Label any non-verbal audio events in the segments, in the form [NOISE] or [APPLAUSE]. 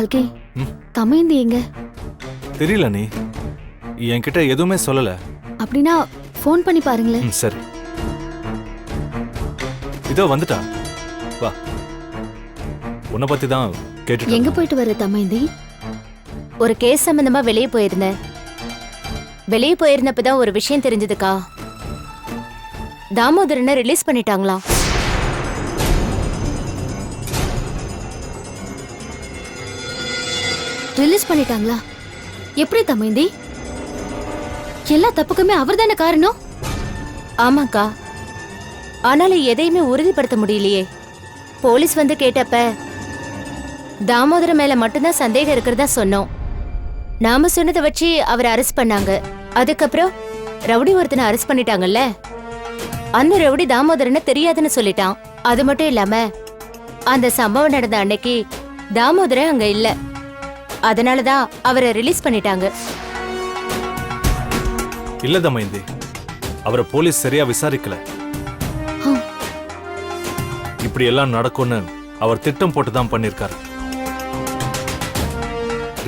கல்கி ம். தமையந்தி எங்க? தெரியல நீ. என்கிட்ட எதுவுமே சொல்லல. அப்படின்னா ஃபோன் பண்ணி பாருங்களேன். ம் சரி. இதோ வந்துட்டா. வா. உன்னை பத்தி தான் கேட்டுட்டு எங்க போயிட்டு வர தமையந்தி ஒரு கேஸ் சம்பந்தமா வெளியே போயிருந்தேன் வெளியே போயிருந்தப்பதான் ஒரு விஷயம் தெரிஞ்சதுக்கா. தாமோதரனை ரிலீஸ் பண்ணிட்டாங்களாம் ரிலீஸ் பண்ணிட்டாங்களா? எப்படி தமையந்தி எல்லா தப்புக்குமே அவர் தானே காரணம்? ஆமாக்கா. ஆனாலும் எதையுமே உறுதிப்படுத்த முடியலையே. போலீஸ் வந்து கேட்டப்ப தாமோதர மேல மட்டும்தான் சந்தேகம் இருக்கிறதா சொன்னோம். நாம சொன்னதை வச்சு அவரை அரெஸ்ட் பண்ணாங்க. அதுக்கப்புறம் ரவுடி ஒருத்தனை அரெஸ்ட் பண்ணிட்டாங்கல்ல? அந்த ரவுடி தாமோதரனை தெரியாதுன்னு சொல்லிட்டான். அது மட்டும் இல்லாம அந்த சம்பவம் நடந்த அன்னைக்கு தாமோதரன் அங்க இல்லை. அதனாலதான் அவரை ரிலீஸ் பண்ணிட்டாங்க. இல்ல தமைந்தி அவரை போலீஸ் சரியா விசாரிக்கல. இப்படி எல்லாம் நடக்கும்னு அவர் திட்டம் போட்டு தான் பண்ணிருக்காரு.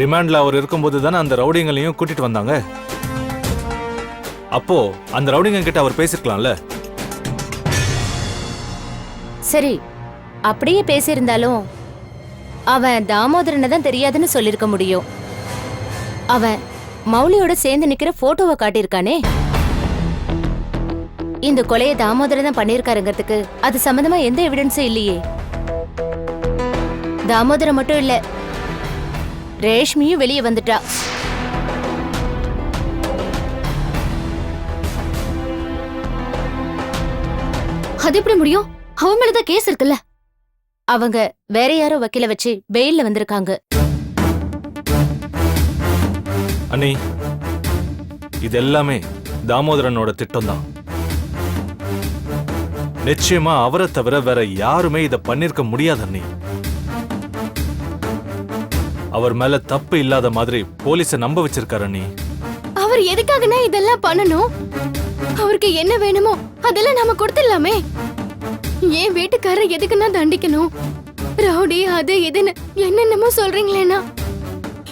ரிமாண்ட்ல அவர் இருக்கும்போது தானே அந்த ரவுடிங்களையும் கூட்டிட்டு வந்தாங்க? அப்போ அந்த ரவுடிங்க கிட்ட அவர் பேசிருக்கலாம்ல? சரி அப்படியே பேசியிருந்தாலும் அவன் தாமோதரனை தான் தெரியாதுன்னு சொல்லிருக்க முடியும். அவன் மௌலியோட சேர்ந்து நிக்கிற போட்டோவை காட்டியிருக்கானே. இந்த கொலையை தாமோதரன் தான் பண்ணியிருக்காருங்கிறதுக்கு அது சம்பந்தமா எந்த எவிடன்ஸும் இல்லையே. தாமோதரன் மட்டும் இல்ல ரேஷ்மியும் வெளியே வந்துட்டா. அது எப்படி முடியும்? அவன் மேலதான் கேஸ் இருக்குல்ல? அவங்க வேற யாரோ வக்கீல வச்சு பெயில்ல வந்திருக்காங்க. அண்ணி இது எல்லாமே தாமோதரனோட திட்டம் தான் நிச்சயமா அவரை தவிர வேற யாருமே இத பண்ணிருக்க முடியாது அண்ணி. அவர் மேல தப்பு இல்லாத மாதிரி போலீஸ நம்ப வச்சிருக்காரு அண்ணி. அவர் எதுக்காகனா இதெல்லாம் பண்ணணும்? அவருக்கு என்ன வேணுமோ அதெல்லாம் நாம கொடுத்துடலாமே. ஏன் வீட்டுக்காரர் எதுக்குன்னா தண்டிக்கணும்? ரவுடி அது இதுன்னு என்னென்னமோ சொல்றீங்களேனா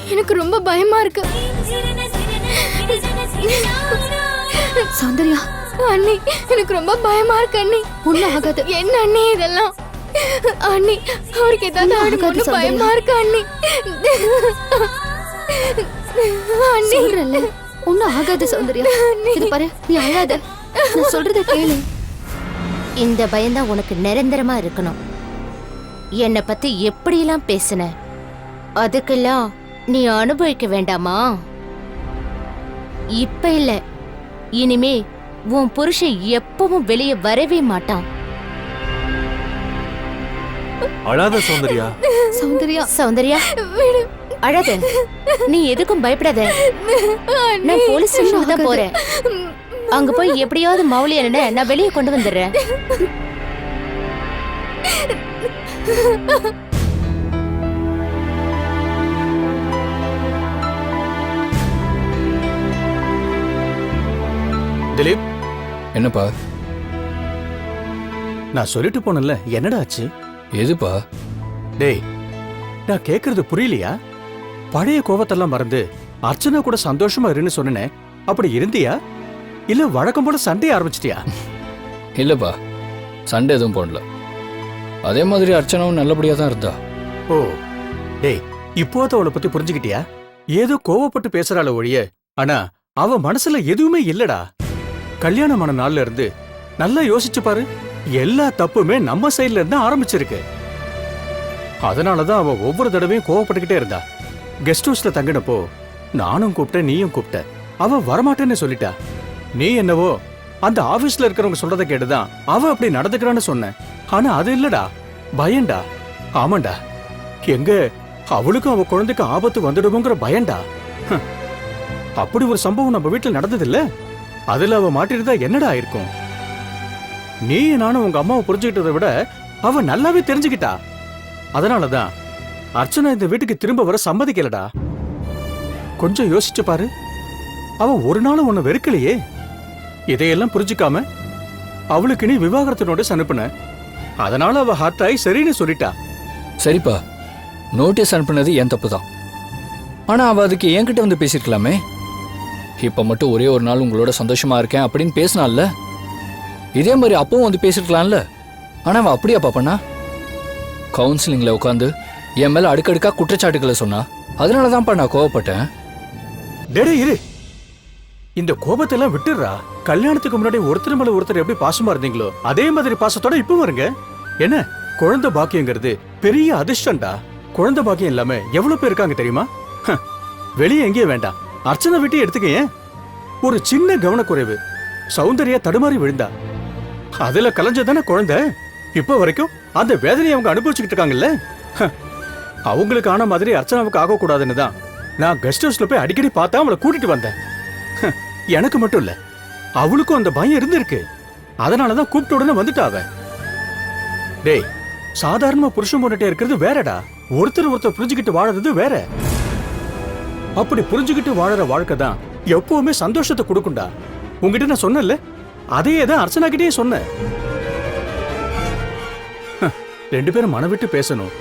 எனக்கு ரொம்ப பயமா இருக்கு. சௌந்தர்யா. அண்ணி எனக்கு ரொம்ப பயமா இருக்கு அண்ணி. ஒண்ணும் ஆகாது. என்ன அண்ணி இதெல்லாம்? அண்ணி அவருக்கு ஏதாவது ஆகாது பயமா இருக்கு அண்ணி. அண்ணி. ஒண்ணும் ஆகாது சௌந்தர்யா. இது பாரு நீ அழாத. நான் சொல்றத கேளு. இந்த பயம்தான் உனக்கு நிரந்தரமா இருக்கணும். என்னை பத்தி எப்படியெல்லாம் பேசுன? அதுக்கெல்லாம் நீ அனுபவிக்க வேண்டாமா? இப்ப இல்ல. இனிமே உன் புருஷன் எப்பவும் வெளியே வரவே மாட்டான். அழாத சௌந்தர்யா. சௌந்தர்யா. சௌந்தர்யா? அழாத. நீ எதுக்கும் பயப்படாத. நான் போலீஸ் ஸ்டேஷனுக்கு தான் போறேன். அங்க போய் எப்படியாவது மௌலி என்ன நான் வெளியே கொண்டு வந்துடுறேன். திலீப். என்னப்பா? நான் சொல்லிட்டு போனேன்ல என்னடா ஆச்சு? எதுப்பா? டேய் நான் கேக்குறது புரியலையா? பழைய கோவத்தெல்லாம் மறந்து அர்ச்சனா கூட சந்தோஷமா இருன்னு சொன்னனே அப்படி இருந்தியா? இல்ல வழக்கம் போல சண்டைய ஆரம்பிச்சிட்டியா? இல்லப்பா சண்டை எதுவும் போடல. அதே மாதிரி அர்ச்சனாவும் நல்லபடியா தான் இருந்தா. ஓ டேய் இப்போது அவளை பத்தி புரிஞ்சுக்கிட்டியா? ஏதோ கோவப்பட்டு பேசுறாள ஒழிய ஆனா அவ மனசுல எதுவுமே இல்லடா. கல்யாணமான நாள்ல இருந்து நல்லா யோசிச்சு பாரு எல்லா தப்புமே நம்ம சைடுல இருந்து ஆரம்பிச்சிருக்கு. அதனாலதான் அவ ஒவ்வொரு தடவையும் கோவப்பட்டுக்கிட்டே இருந்தா. கெஸ்ட் ஹவுஸ்ல தங்கினப்போ நானும் கூப்பிட்டேன் நீயும் கூப்பிட்ட. அவ வரமாட்டேன்னு சொல்லிட்டா. நீ என்னவோ? அந்த ஆபீஸ்ல இருக்கிறவங்க சொல்றதை கேட்டுதான் அவ அப்படி நடந்துக்கிறான்னு சொன்ன. ஆனா அது இல்லடா. பயண்டா ஆமாண்டா. எங்க? அவளுக்கும் அவ குழந்தைக்கு ஆபத்து வந்துடுமோங்கிற பயண்டா அப்படி ஒரு சம்பவம் நம்ம வீட்டுல நடந்ததில்ல? அதுல அவ மாட்டிருந்தா என்னடா ஆயிருக்கும்? நீ நானும் உங்க அம்மாவை புரிஞ்சுக்கிட்டதை விட அவ நல்லாவே தெரிஞ்சுக்கிட்டா. அதனாலதான் அர்ச்சனா இந்த வீட்டுக்கு திரும்ப வர சம்மதிக்கலடா. கொஞ்சம் யோசிச்சு பாரு. அவ ஒரு நாளும் உன்னை வெறுக்கலையே. இதையெல்லாம் புரிஞ்சுக்காம அவளுக்கு நீ விவாகரத்து நோட்டீஸ் அனுப்புன. அதனால அவ ஹார்ட் ஆகி சரின்னு சொல்லிட்டா. சரிப்பா. நோட்டீஸ் அனுப்புனது என் தப்பு தான் ஆனால் அவள் அதுக்கு என்கிட்ட வந்து பேசியிருக்கலாமே. இப்போ மட்டும் ஒரே ஒரு நாள் உங்களோட சந்தோஷமா இருக்கேன் அப்படின்னு பேசினால இதே மாதிரி அப்பவும் வந்து பேசிருக்கலாம்ல ஆனால் அவள் அப்படியாப்பா பண்ணா கவுன்சிலிங்கில் உட்காந்து என் மேலே அடுக்கடுக்கா குற்றச்சாட்டுகளை சொன்னா. அதனால தான்ப்பா நான் கோவப்பட்டேன். டேடே இரு. இந்த கோபத்தெல்லாம் விட்டுறா. விட்டுடுறா கல்யாணத்துக்கு முன்னாடி ஒருத்தர் மேல ஒருத்தர் எப்படி பாசமா இருந்தீங்களோ அதே மாதிரி பாசத்தோட இப்ப வருங்க என்ன? குழந்தை பாக்கியங்கிறது பெரிய அதிர்ஷ்டம்டா. குழந்தை பாக்கியம் இல்லாம எவ்வளவு பேர் இருக்காங்க தெரியுமா? ஹ, வெளியே எங்கேயும் வேண்டாம். அர்ச்சனை விட்டு எடுத்துக்க ஏன்? ஒரு சின்ன கவனக்குறைவு. சௌந்தர்யா தடுமாறி விழுந்தா. அதுல கலைஞ்சதானே குழந்தை? இப்ப வரைக்கும் அந்த வேதனையை அவங்க அனுபவிச்சுக்கிட்டு இருக்காங்கல்ல? ஹ, அவங்களுக்கு ஆன மாதிரி அர்ச்சனாவுக்கு ஆகக்கூடாதுன்னு தான் நான் கெஸ்ட் ஹவுஸ்ல போய் அடிக்கடி பார்த்தா அவளை கூட்டிட்டு வந்தேன். எனக்கு மட்டும் இல்ல. அவளுக்கும் அந்த பயம் இருந்திருக்கு. அதனாலதான் கூப்பிட்ட உடனே வந்துட்டா அவ டேய் சாதாரணமா புருஷன் பொண்ணுட்டே இருக்கிறது வேறடா. ஒருத்தர் ஒருத்தர் புரிஞ்சுக்கிட்டு வாழறது வேற. அப்படி புரிஞ்சுக்கிட்டு வாழற வாழ்க்கை தான் எப்பவுமே சந்தோஷத்தை கொடுக்கும்டா. உங்ககிட்ட நான் சொன்னேன்ல அதையே தான் அர்ச்சனா கிட்டே சொன்னேன் ரெண்டு பேரும் மன விட்டு பேசணும்.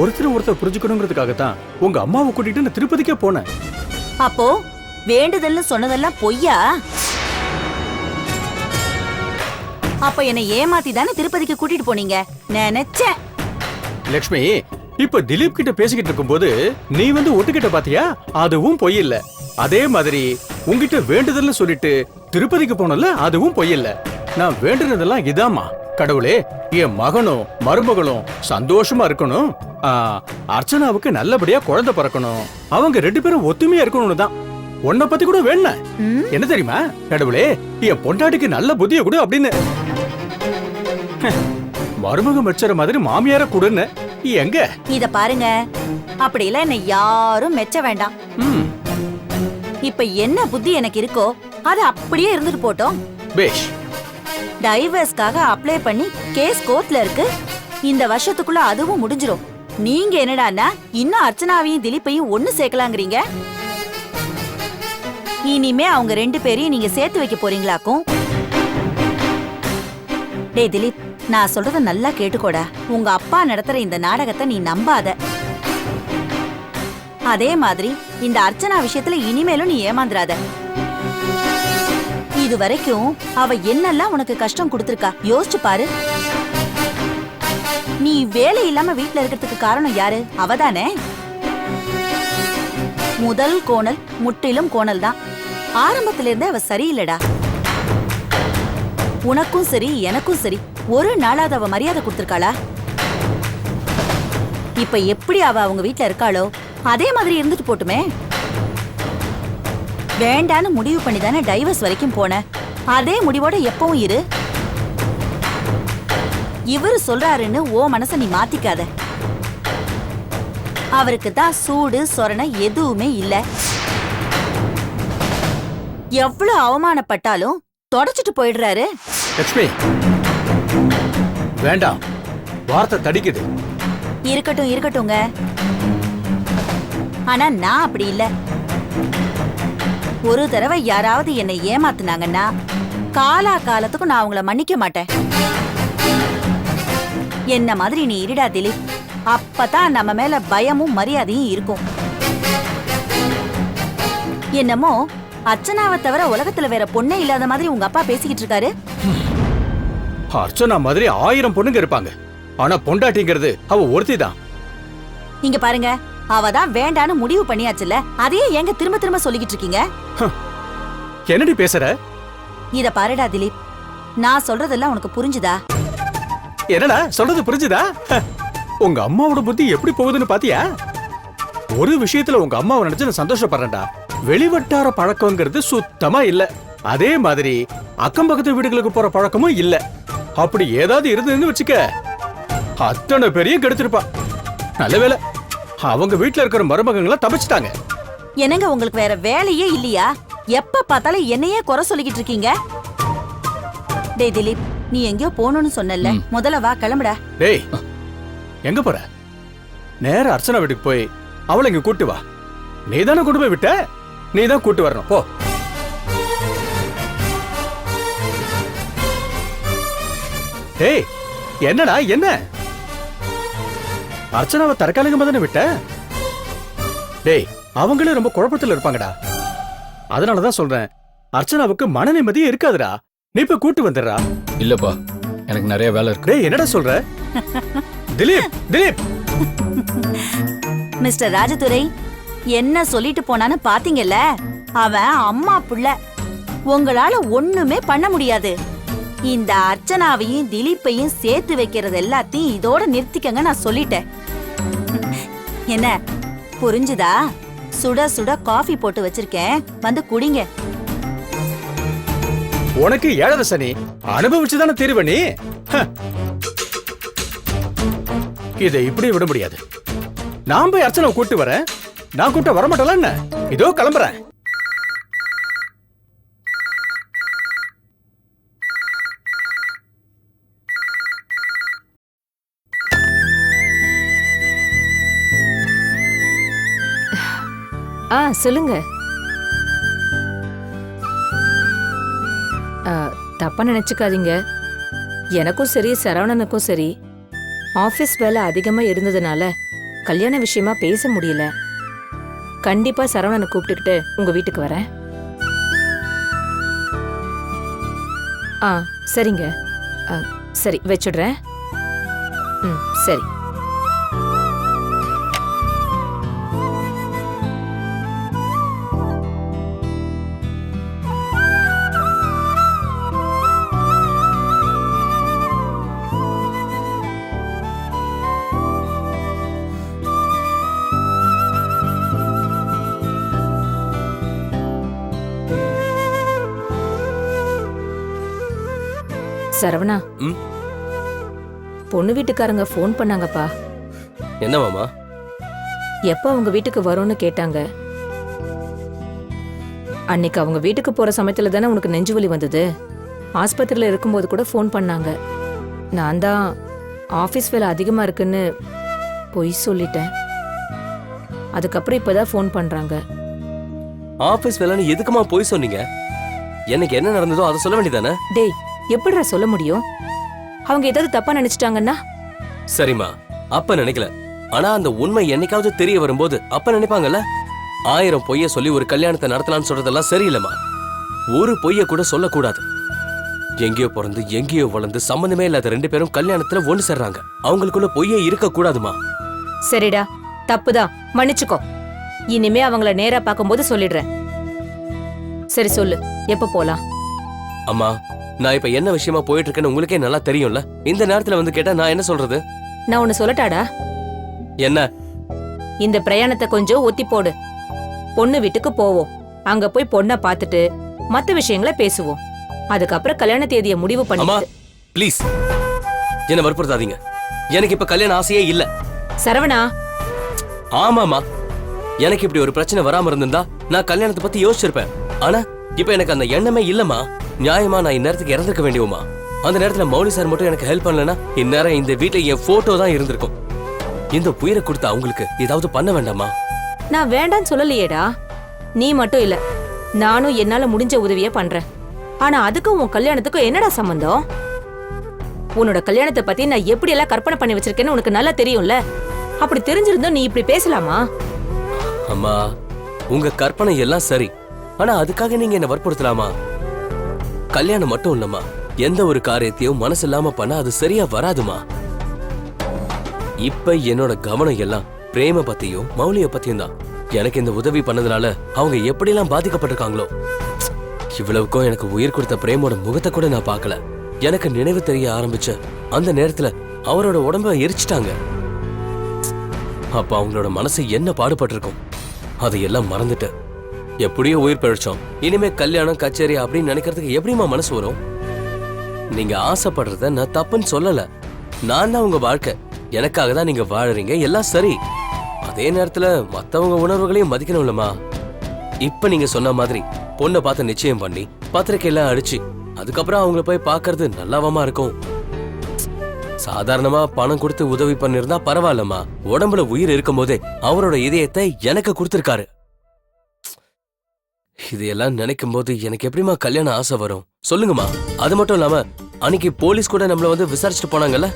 ஒருத்தர் ஒருத்தர் புரிஞ்சுக்கணுங்கிறதுக்காக தான் உங்க அம்மாவை கூட்டிட்டு நான் திருப்பதிக்கே போனேன். அப்போ வேண்டுதல்னு சொன்னதெல்லாம் பொய்யா? அப்ப என்னை ஏமாத்தி தானே திருப்பதிக்கு கூட்டிட்டு போனீங்க? நினைச்சேன். லக்ஷ்மி இப்ப திலீப் கிட்ட பேசிக்கிட்டு இருக்கும்போது நீ வந்து ஒட்டுக்கிட்ட பாத்தியா? அதுவும் பொய் இல்ல. அதே மாதிரி உன்கிட்ட வேண்டுதல்னு சொல்லிட்டு திருப்பதிக்கு போனல அதுவும் பொய் இல்ல. நான் வேண்டுனதெல்லாம் இதாம்மா. கடவுளே என் மகனும் மருமகளும் சந்தோஷமா இருக்கணும். ஆ, அர்ச்சனாவுக்கு நல்லபடியா குழந்தை பிறக்கணும். அவங்க ரெண்டு பேரும் ஒத்துமையா இருக்கணும்னு தான். உன்னை பத்தி கூட வேணேன் ம், என்ன தெரியுமா கடவுளே என் பொண்டாட்டிக்கு நல்ல புத்திய கொடு அப்படின்னு. மருமகம் வச்சுற மாதிரி மாமியார கொடுன்னு. எங்க? இத பாருங்க. அப்படியெல்லாம் என்னை யாரும் மெச்ச வேண்டாம். ம், இப்ப என்ன புத்தி எனக்கு இருக்கோ அது அப்படியே இருந்துட்டு போட்டோம். பேஷ். டைவர்ஸ்க்காக அப்ளை பண்ணி கேஸ் கோர்ட்ல இருக்கு. இந்த வருஷத்துக்குள்ள அதுவும் முடிஞ்சிரும். நீங்க என்னடான்னா இன்னும் அர்ச்சனாவையும் திலீப்பையும் ஒண்ணு சேர்க்கலாங்கிறீங்க. இனிமே அவங்க ரெண்டு பேரையும் நீங்க சேர்த்து வைக்க போறீங்களாக்கும்? டேய் திலீப் நான் சொல்றத நல்லா கேட்டுக்கோடா. உங்க அப்பா நடத்துற இந்த நாடகத்தை நீ நம்பாத. அதே மாதிரி இந்த அர்ச்சனா விஷயத்துல இனிமேலும் நீ ஏமாந்துராத இது வரைக்கும் அவ என்னெல்லாம் உனக்கு கஷ்டம் கொடுத்திருக்கா? யோசிச்சு பாரு. நீ வேலை இல்லாம வீட்ல இருக்கிறதுக்கு காரணம் யாரு? அவதானே? முதல் கோணல் முற்றிலும் கோணல் தான் ஆரம்பத்துல இருந்தே அவ சரியில்லடா. உனக்கும் சரி எனக்கும் சரி ஒரு நாளாவது அவ மரியாதை கொடுத்திருக்காளா? இப்ப எப்படி அவ அவங்க வீட்டுல இருக்காளோ அதே மாதிரி இருந்துட்டு போட்டுமே. வேண்டான்னு முடிவு பண்ணி தானே டைவர்ஸ் வரைக்கும் போன. அதே முடிவோட எப்பவும் இரு. இவரு சொல்றாருன்னு ஓ மனச நீ மாத்திக்காத. அவருக்கு தான் சூடு சொரணை எதுவுமே இல்ல. எவ்வளவு அவமானப்பட்டாலும் தொடச்சிட்டு போயிடுறாரு. லக்ஷ்மி. வேண்டாம். வார்த்தை தடிக்குது. இருக்கட்டும் இருக்கட்டும்ங்க. ஆனா நான் அப்படி இல்ல. ஒரு தடவை யாராவது என்னை ஏமாத்துனாங்கன்னா காலா காலத்துக்கும் நான் அவங்கள மன்னிக்க மாட்டேன். என்ன மாதிரி நீ இருடா திலீப். அப்பதான் நம்ம மேல பயமும் மரியாதையும் இருக்கும். என்னமோ அர்ச்சனாவை தவிர உலகத்துல வேற பொண்ணே இல்லாத மாதிரி உங்க அப்பா பேசிக்கிட்டு இருக்காரு. அர்ச்சனா மாதிரி ஆயிரம் பொண்ணுங்க இருப்பாங்க. ஆனா பொண்டாட்டிங்கிறது அவ ஒருத்தி தான். இங்க பாருங்க அவ தான் வேண்டான்னு முடிவு பண்ணியாச்சுல அதையே ஏங்க திரும்ப திரும்ப சொல்லிக்கிட்டு இருக்கீங்க? என்னடி பேசுற? இத பாருடா திலீப். நான் சொல்றதெல்லாம் உனக்கு புரிஞ்சுதா? என்னடா சொல்றது புரிஞ்சுதா? உங்க அம்மாவோட புத்தி எப்படி போகுதுன்னு பாத்தியா? ஒரு விஷயத்துல உங்க அம்மாவை நினைச்சு நான் சந்தோஷப்படுறேன்டா. வெளிவட்டார பழக்கங்கிறது சுத்தமா இல்ல. அதே மாதிரி அக்கம் பக்கத்து வீடுகளுக்கு போற பழக்கமும் இல்ல. அப்படி ஏதாவது இருந்ததுன்னு வச்சுக்க அத்தனை பெரிய கெடுத்திருப்பா. நல்ல வேளை அவங்க வீட்ல இருக்கிற மருமகங்களை தப்பிச்சிட்டாங்க. என்னங்க உங்களுக்கு வேற வேலையே இல்லையா? எப்ப பார்த்தாலும் என்னையே குறை சொல்லிக்கிட்டு இருக்கீங்க? டேய் திலீப் நீ எங்கேயோ போகணும்னு சொன்னல. முதல்ல வா கிளம்புடா. டேய் எங்க போற? நேரா அர்ச்சனா வீட்டுக்கு போய் அவளை இங்க கூட்டு வா. நீ தானே கொண்டு போய் விட்ட? நீ தான் கூட்டு வரணும். போ. டேய் என்னடா என்ன? அர்ச்சனாவை தற்காலிகமா தானே விட்ட? டேய் அவங்களே ரொம்ப குழப்பத்துல இருப்பாங்கடா. அதனாலதான் சொல்றேன் அர்ச்சனாவுக்கு மன நிம்மதியே இருக்காதுடா. நீ இப்ப கூட்டு வந்துடுறா. இல்லப்பா எனக்கு நிறைய வேலை இருக்கு. டேய் என்னடா சொல்ற? [LAUGHS] திலீப் திலீப். மிஸ்டர் ராஜதுரை என்ன சொல்லிட்டு போனான்னு பாத்தீங்கல்ல? அவன் அம்மா புள்ள. உங்களால ஒண்ணுமே பண்ண முடியாது. இந்த அர்ச்சனாவையும் திலீப்பையும் சேர்த்து வைக்கிறது எல்லாத்தையும் இதோட நிறுத்திக்கங்க நான் சொல்லிட்டேன். என்ன புரிஞ்சுதா? சுட சுட காஃபி போட்டு வச்சிருக்கேன். வந்து குடிங்க. உனக்கு ஏழரசனி அனுபவிச்சுதானே தீருவ நீ? ஹ. இதை இப்படி விட முடியாது. நான் போய் அர்ச்சனை கூட்டு வரேன். நான் கூட்ட வரமாட்டலாம் என்ன? இதோ கிளம்புறேன். ஆ சொல்லுங்க. ஆ, தப்பா நினைச்சுக்காதீங்க. எனக்கும் சரி சரவணனுக்கும் சரி ஆஃபீஸ் வேலை அதிகமா இருந்ததுனால கல்யாண விஷயமா பேச முடியல. கண்டிப்பா சரவணனை கூப்பிட்டுக்கிட்டு உங்க வீட்டுக்கு வரேன். ஆ சரிங்க. ஆ, சரி வச்சுடுறேன். ம் சரி. சரவணா? பொண்ணு வீட்டுக்காரங்க ஃபோன் பண்ணாங்கப்பா. என்ன மாமா? எப்போ அவங்க வீட்டுக்கு வரோன்னு கேட்டாங்க. அன்னைக்கு அவங்க வீட்டுக்கு போற சமயத்துல தானே உனக்கு நெஞ்சு வலி வந்தது? ஆஸ்பத்திரியில இருக்கும்போது கூட ஃபோன் பண்ணாங்க. நான் தான் ஆஃபீஸ் வேலை அதிகமா இருக்குன்னு பொய் சொல்லிட்டேன். அதுக்கப்புறம் இப்பதான் ஃபோன் பண்றாங்க. ஆபீஸ் வேலைன்னு எதுக்குமா போய் சொன்னீங்க? எனக்கு என்ன நடந்ததோ அதை சொல்ல வேண்டியதானே டேய் எப்படிடா சொல்ல முடியும்? அவங்க ஏதாவது தப்பா நினைச்சிட்டாங்கன்னா? சரிம்மா அப்ப நினைக்கல. ஆனா அந்த உண்மை என்னைக்காவது தெரிய வரும்போது அப்ப நினைப்பாங்கல்ல? ஆயிரம் பொய்ய சொல்லி ஒரு கல்யாணத்தை நடத்தலாம்னு சொல்றதெல்லாம் சரியில்லைம்மா. ஒரு பொய்ய கூட சொல்லக்கூடாது. எங்கேயோ பிறந்து எங்கேயோ வளர்ந்து சம்மந்தமே இல்லாத ரெண்டு பேரும் கல்யாணத்துல ஒண்ணு சேர்றாங்க. அவங்களுக்குள்ள பொய்யே இருக்க கூடாதுமா சரிடா தப்புதான் மன்னிச்சுக்கோ. இனிமே அவங்கள நேரா பார்க்கும்போது சொல்லிடுறேன். சரி சொல்லு. எப்ப போலாம்? அம்மா நான் இப்ப என்ன விஷயமா போயிட்டு இருக்கேன்னு உங்களுக்கே நல்லா தெரியும்ல? இந்த நேரத்துல வந்து கேட்டா நான் என்ன சொல்றது? நான் ஒன்னு சொல்லட்டாடா? என்ன? இந்த பிரயாணத்தை கொஞ்சம் ஒத்தி போடு. பொண்ணு வீட்டுக்கு போவோம். அங்க போய் பொண்ணை பார்த்துட்டு மத்த விஷயங்களை பேசுவோம். அதுக்கப்புறம் கல்யாண தேதியை முடிவு அம்மா பண்ணி ப்ளீஸ் என்ன வற்புறுத்தாதீங்க. எனக்கு இப்ப கல்யாண ஆசையே இல்ல. சரவணா. ஆமாமா எனக்கு இப்படி ஒரு பிரச்சனை வராம இருந்திருந்தா நான் கல்யாணத்தை பத்தி யோசிச்சிருப்பேன். ஆனா இப்ப எனக்கு அந்த எண்ணமே இல்லம்மா. நியாயமா நான் இந்நேரத்துக்கு இறந்துக்க வேண்டியவுமா? அந்த நேரத்துல மௌலி சார் மட்டும் எனக்கு ஹெல்ப் பண்ணலனா இந்நேரம் இந்த வீட்ல என் போட்டோ தான் இருந்திருக்கும். இந்த உயிரை கொடுத்த அவங்களுக்கு ஏதாவது பண்ண வேண்டாமா? நான் வேண்டான்னு சொல்லலையேடா. நீ மட்டும் இல்ல. நானும் என்னால முடிஞ்ச உதவிய பண்றேன். ஆனா அதுக்கும் உன் கல்யாணத்துக்கும் என்னடா சம்பந்தம்? உன்னோட கல்யாணத்தை பத்தி நான் எப்படி எல்லாம் கற்பனை பண்ணி வச்சிருக்கேன்னு உனக்கு நல்லா தெரியும்ல. அப்படி தெரிஞ்சிருந்தோம் நீ இப்படி பேசலாமா? அம்மா உங்க கற்பனை எல்லாம் சரி. ஆனா அதுக்காக நீங்க என்ன வற்புறுத்தலாமா? கல்யாணம் மட்டும் இல்லம்மா. எந்த ஒரு காரியத்தையும் மனசு இல்லாம அது சரியா வராதுமா. இப்ப என்னோட கவனம் எல்லாம் பிரேம பத்தியும் மௌலிய பத்தியும் தான். எனக்கு இந்த உதவி பண்ணதுனால அவங்க எப்படிலாம் பாதிக்கப்பட்டிருக்காங்களோ. இவ்வளவுக்கும் எனக்கு உயிர் கொடுத்த பிரேமோட முகத்தை கூட நான் பார்க்கல. எனக்கு நினைவு தெரிய ஆரம்பிச்ச அந்த நேரத்துல அவரோட உடம்ப எரிச்சிட்டாங்க. அப்ப அவங்களோட மனசு என்ன பாடுபட்டிருக்கும்? அதையெல்லாம் மறந்துட்டு எப்படியோ உயிர் பிழைச்சோம். இனிமே கல்யாணம் கச்சேரி அப்படின்னு நினைக்கிறதுக்கு எப்படிம்மா மனசு வரும்? நீங்க ஆசைப்படுறத நான் தப்புன்னு சொல்லல. நான் தான் உங்க வாழ்க்கை. எனக்காக தான் நீங்க வாழறீங்க. எல்லாம் சரி. அதே நேரத்துல மத்தவங்க உணர்வுகளையும் மதிக்கணும்லம்மா. இப்ப நீங்க சொன்ன மாதிரி பொண்ணை பார்த்து நிச்சயம் பண்ணி பத்திரிக்கையெல்லாம் அடிச்சு அதுக்கப்புறம் அவங்கள போய் பார்க்கறது நல்லாவமா இருக்கும். சாதாரணமா பணம் கொடுத்து உதவி பண்ணிருந்தா பரவாயில்லம்மா. உடம்புல உயிர் இருக்கும் போதே அவரோட இதயத்தை எனக்கு கொடுத்திருக்காரு. இதையெல்லாம் நினைக்கும் போது எனக்கு எப்படிம்மா கல்யாணம் ஆசை வரும்? சொல்லுங்கம்மா. அது மட்டும் இல்லாம அன்னைக்கு போலீஸ் கூட நம்மள வந்து விசாரிச்சுட்டு போனாங்கல்ல?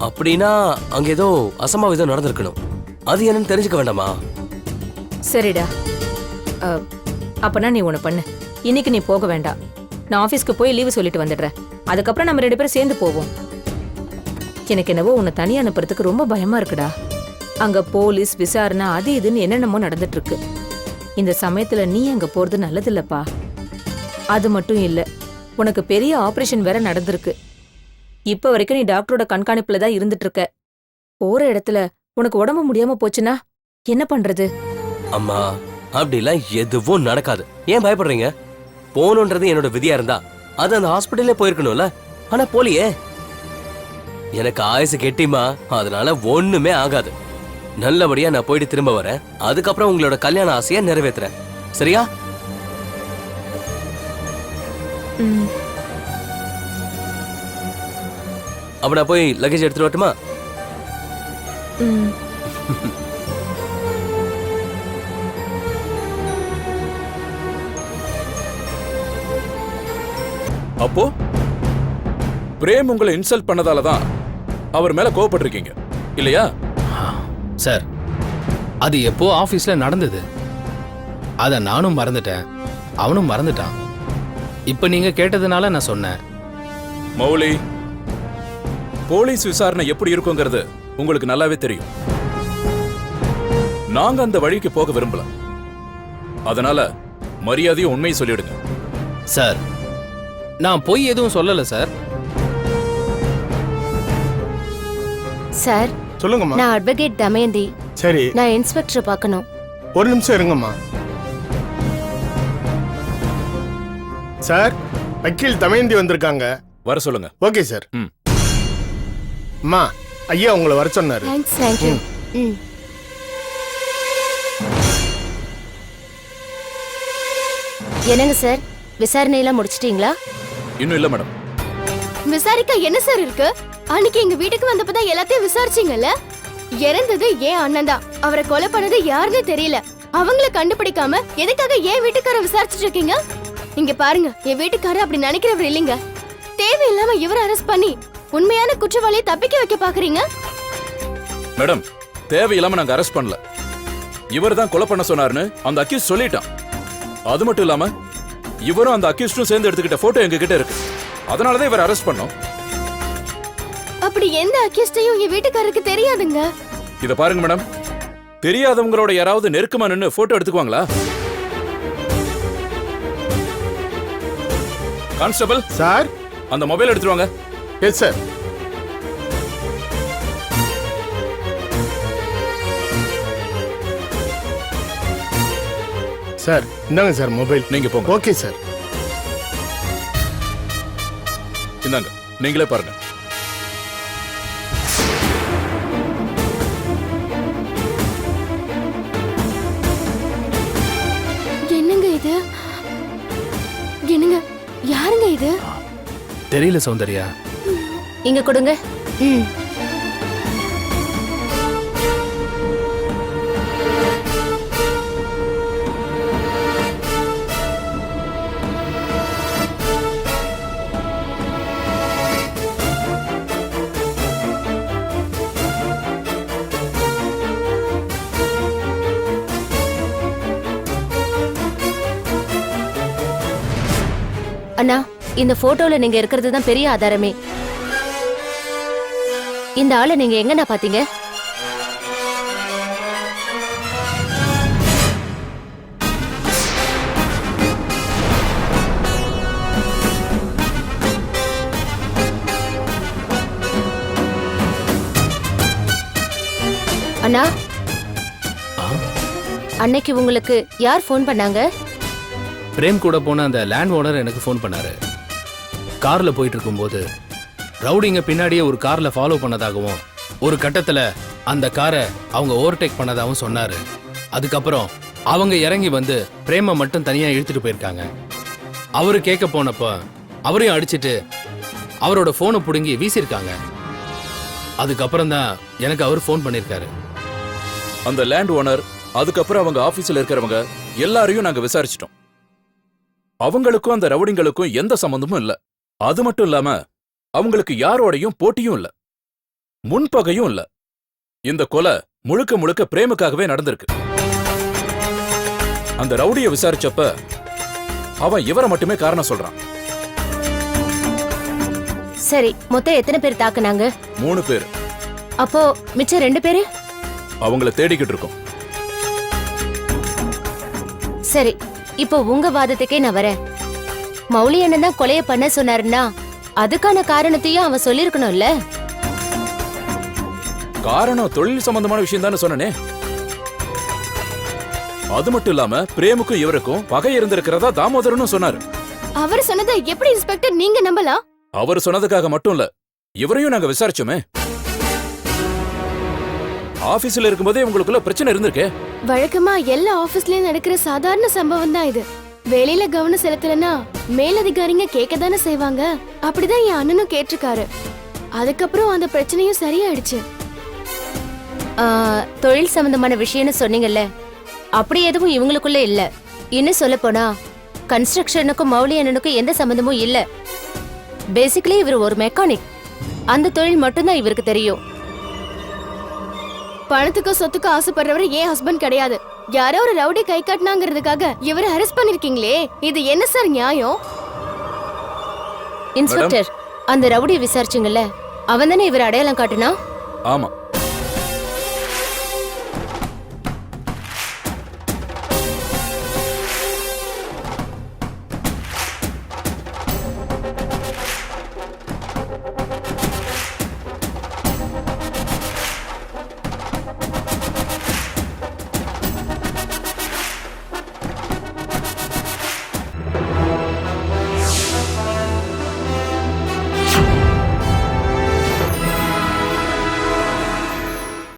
அப்படின்னா அங்க ஏதோ அசம்பாவிதம் நடந்திருக்கணும். அது என்னன்னு தெரிஞ்சுக்க வேண்டாமா? சரிடா. அஹ் அப்பனா நீ ஒன்று பண்ணு. இன்னைக்கு நீ போக வேண்டாம். நான் ஆஃபீஸ்க்கு போய் லீவு சொல்லிட்டு வந்துடுறேன். அதுக்கப்புறம் நம்ம ரெண்டு பேரும் சேர்ந்து போவோம். எனக்கு என்னவோ உன்னை தனியா அனுப்புறதுக்கு ரொம்ப பயமா இருக்குடா. அங்க போலீஸ் விசாரணை அது இதுன்னு என்னென்னமோ நடந்துட்டு இருக்கு. இந்த சமயத்துல நீ அங்க போறது நல்லதில்லப்பா. அது மட்டும் இல்ல உனக்கு பெரிய ஆபரேஷன் வேற நடந்திருக்கு. இப்ப வரைக்கும் நீ டாக்டரோட கண்காணிப்புல தான் இருந்துட்டு இருக்க போற இடத்துல உனக்கு உடம்பு முடியாம போச்சுன்னா என்ன பண்றது? அம்மா அப்படிலாம் எதுவும் நடக்காது. ஏன் பயப்படுறீங்க? போகணுன்றது என்னோட விதியா இருந்தா அது அந்த ஹாஸ்பிட்டல்லே போயிருக்கணும்ல. ஆனா போலியே. எனக்கு ஆயுசு கெட்டிமா அதனால ஒண்ணுமே ஆகாது. நல்லபடியா நான் போயிட்டு திரும்ப வரேன். அதுக்கப்புறம் உங்களோட கல்யாண ஆசையை நிறைவேத்துறேன். சரியா? அப்ப நான் போய் லக்கேஜ் எடுத்துட்டு வரட்டுமா? அப்போ? பிரேம் உங்களை இன்சல்ட் பண்ணதால தான் அவர் மேல கோவப்பட்டிருக்கீங்க. இல்லையா? சார். அது எப்போ ஆபீஸ்ல நடந்தது? அத நானும் மறந்துட்டேன். அவனும் மறந்துட்டான். இப்ப நீங்க கேட்டதுனால நான் சொன்னேன். மௌலி போலீஸ் விசாரணை எப்படி இருக்குங்கிறது உங்களுக்கு நல்லாவே தெரியும். நாங்க அந்த வழிக்கு போக விரும்பல. அதனால மரியாதையை உண்மையை சொல்லிடுங்க. சார் நான் பொய் எதுவும் சொல்லல சார். சார் சொல்லுங்கம்மா. நான் அட்வொகேட் தமயந்தி. சரி. நான் இன்ஸ்பெக்டர் பார்க்கணும். ஒரு நிமிஷம் இருங்கம்மா. சார் வக்கீல் தமயந்தி வந்திருக்காங்க. வர சொல்லுங்க. Okay sir. ம். அம்மா ஐயா உங்களை வர சொன்னாரு. தேங்க்ஸ் தேங்க்யூ ம். என்னங்க சார்? விசாரணையெல்லாம் முடிச்சிட்டீங்களா? இன்னும் இல்ல மேடம். விசாரிக்க என்ன சார் இருக்கு? அன்னைக்கு எங்க வீட்டுக்கு வந்தப்பதான் எல்லாத்தையும் விசாரிச்சீங்கல்ல? இறந்தது ஏன் அண்ணன் தான்? அவரை கொலை பண்ணது யாருன்னு தெரியல. அவங்கள கண்டுபிடிக்காம எதுக்காக ஏன் வீட்டுக்கார விசாரிச்சுட்டு இருக்கீங்க? இங்க பாருங்க என் வீட்டுக்காரர் அப்படி நினைக்கிறவர் இல்லைங்க. தேவையில்லாம இவரை அரெஸ்ட் பண்ணி உண்மையான குற்றவாளியை தப்பிக்க வைக்க பாக்குறீங்க? மேடம் தேவையில்லாம நாங்க அரெஸ்ட் பண்ணல. இவர் தான் கொலை பண்ண சொன்னாருன்னு அந்த அக்யூஸ் சொல்லிட்டான். அது மட்டும் இல்லாம இவரும் அந்த அக்யூஸ்டும் சேர்ந்து எடுத்துக்கிட்ட போட்டோ எங்க கிட்ட இருக்கு. அதனாலதான் இவர் அரெஸ்ட் பண்ணோம். அப்படி எந்த அக்யூஸ்டையும் என் வீட்டுக்காரருக்கு தெரியாதுங்க. இத பாருங்க மேடம். தெரியாதவங்களோட யாராவது நெருக்கமா நின்னு போட்டோ எடுத்துக்குவாங்களா? Constable sir? அந்த மொபைல் எடுத்துட்டு வாங்க. Yes sir. சார் இந்தாங்க சார் மொபைல் நீங்க போங்க. Okay sir. இந்தாங்க. நீங்களே பாருங்க. தெரியல சௌந்தர்யா. இங்க கொடுங்க. ம். இந்த போட்டோல நீங்க இருக்கிறது தான் பெரிய ஆதாரமே. இந்த ஆளை நீங்க எங்கண்ணா பாத்தீங்க? அண்ணா? அன்னைக்கு உங்களுக்கு யார் ஃபோன் பண்ணாங்க? பிரேம் கூட போன அந்த லேண்ட் ஓனர் எனக்கு ஃபோன் பண்ணாரு. கார்ல போயிட்டு இருக்கும்போது ரவுடிங்க பின்னாடியே ஒரு கார்ல ஃபாலோ பண்ணதாகவும் ஒரு கட்டத்துல அந்த காரை அவங்க ஓவர்டேக் பண்ணதாகவும் சொன்னாரு. அதுக்கப்புறம் அவங்க இறங்கி வந்து பிரேம மட்டும் தனியா இழுத்துட்டு போயிருக்காங்க. அவரு கேட்க போனப்ப அவரையும் அடிச்சிட்டு அவரோட போனை பிடுங்கி வீசியிருக்காங்க. அதுக்கப்புறம் தான் எனக்கு அவர் ஃபோன் பண்ணியிருக்காரு. அந்த லேண்ட் ஓனர் அதுக்கப்புறம் அவங்க ஆபீஸ்ல இருக்கிறவங்க எல்லாரையும் நாங்க விசாரிச்சிட்டோம். அவங்களுக்கும் அந்த ரவுடிங்களுக்கும் எந்த சம்பந்தமும் இல்லை. அது மட்டும் இல்லாம அவங்களுக்கு யாரோடையும் போட்டியும் இல்ல. முன்பகையும் இல்ல. இந்த கொலை முழுக்க முழுக்க பிரேமுக்காகவே நடந்திருக்கு. அந்த ரவுடிய விசாரிச்சப்ப அவன் இவரை மட்டுமே காரணம் சொல்றான். சரி மொத்தம் எத்தனை பேர் தாக்குனாங்க? மூணு பேர். அப்போ மிச்சம் ரெண்டு பேரு? அவங்கள தேடிக்கிட்டு இருக்கோம். சரி இப்போ உங்க வாதத்துக்கே நான் வரேன். மௌலி அண்ணன் தான் கொலைய பண்ண சொன்னாருன்னா அதுக்கான காரணத்தையும் அவன் சொல்லிருக்கணும்ல? காரணம் தொழில் சம்பந்தமான விஷயம் தானே சொன்னனே. அது மட்டும் இல்லாம பிரேமுக்கும் இவருக்கும் பகை இருந்திருக்கிறதா தாமோதரனும் சொன்னாரு. அவர் சொன்னதை எப்படி இன்ஸ்பெக்டர் நீங்க நம்பலாம் அவர் சொன்னதுக்காக மட்டும் இல்ல இவரையும் நாங்க விசாரிச்சோமே. ஆபீஸ்ல இருக்கும்போதே உங்களுக்குள்ள பிரச்சனை இருந்திருக்கே. வழக்கமா எல்லா ஆபீஸ்லயும் நடக்கிற சாதாரண சம்பவம் தான் இது. வேலையில கவனம் செலுத்தலனா மேலதிகாரிங்க கேட்க தானே செய்வாங்க. அப்படிதான் என் அண்ணனும் கேட்டிருக்காரு. அதுக்கப்புறம் அந்த பிரச்சனையும் சரியாயிடுச்சு. தொழில் சம்பந்தமான விஷயம்னு சொன்னீங்கல்ல. அப்படி எதுவும் இவங்களுக்குள்ள இல்ல. இன்னும் சொல்ல போனா கன்ஸ்ட்ரக்ஷனுக்கும் மௌலி அண்ணனுக்கும் எந்த சம்பந்தமும் இல்ல. பேசிக்கலி இவர் ஒரு மெக்கானிக் அந்த தொழில் மட்டும்தான் இவருக்கு தெரியும். பணத்துக்கும் சொத்துக்கும் ஆசைப்படுறவர் ஏன் ஹஸ்பண்ட் கிடையாது. யாரோ ஒரு ரவுடி கை காட்டினாங்கிறதுக்காக இவரை அரெஸ்ட் பண்ணிருக்கீங்களே இது என்ன சார் நியாயம்? இன்ஸ்பெக்டர் அந்த ரவுடியை விசாரிச்சுங்கல்ல அவன் தானே இவர் அடையாளம் காட்டுனா? ஆமா.